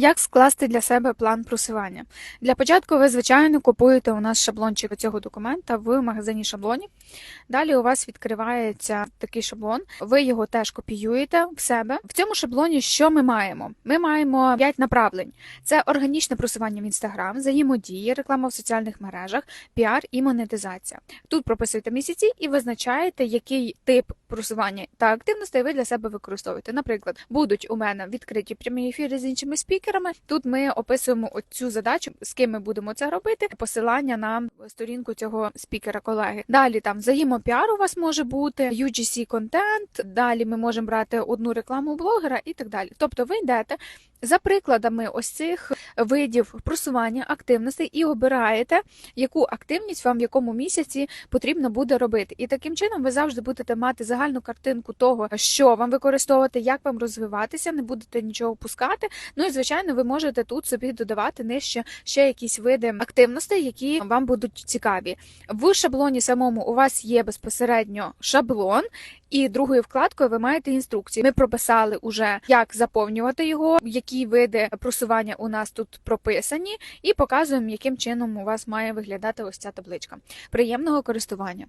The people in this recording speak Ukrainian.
Як скласти для себе план просування? Для початку ви, звичайно, купуєте у нас шаблончик цього документа в магазині шаблонів. Далі у вас відкривається такий шаблон, ви його теж копіюєте в себе. В цьому шаблоні що ми маємо? Ми маємо 5 направлень: це органічне просування в інстаграм, взаємодії, реклама в соціальних мережах, піар і монетизація. Тут прописуєте місяці і визначаєте, який тип просування та активностей ви для себе використовуєте. Наприклад, будуть у мене відкриті прямі ефіри з іншими спікерами. Тут ми описуємо цю задачу, з ким ми будемо це робити. Посилання на сторінку цього спікера колеги. Далі там взаємопіар у вас може бути, UGC контент. Далі ми можемо брати одну рекламу блогера і так далі. Тобто ви йдете за прикладами ось цих видів просування активностей і обираєте, яку активність вам в якому місяці потрібно буде робити. І таким чином ви завжди будете мати загальну картинку того, що вам використовувати, як вам розвиватися, не будете нічого пускати. Ну і звичайно, ви можете тут собі додавати нижче ще якісь види активностей, які вам будуть цікаві. В шаблоні самому у вас є безпосередньо шаблон. І другою вкладкою ви маєте інструкції. Ми прописали уже, як заповнювати його, які види просування у нас тут прописані, і показуємо, яким чином у вас має виглядати ось ця табличка. Приємного користування!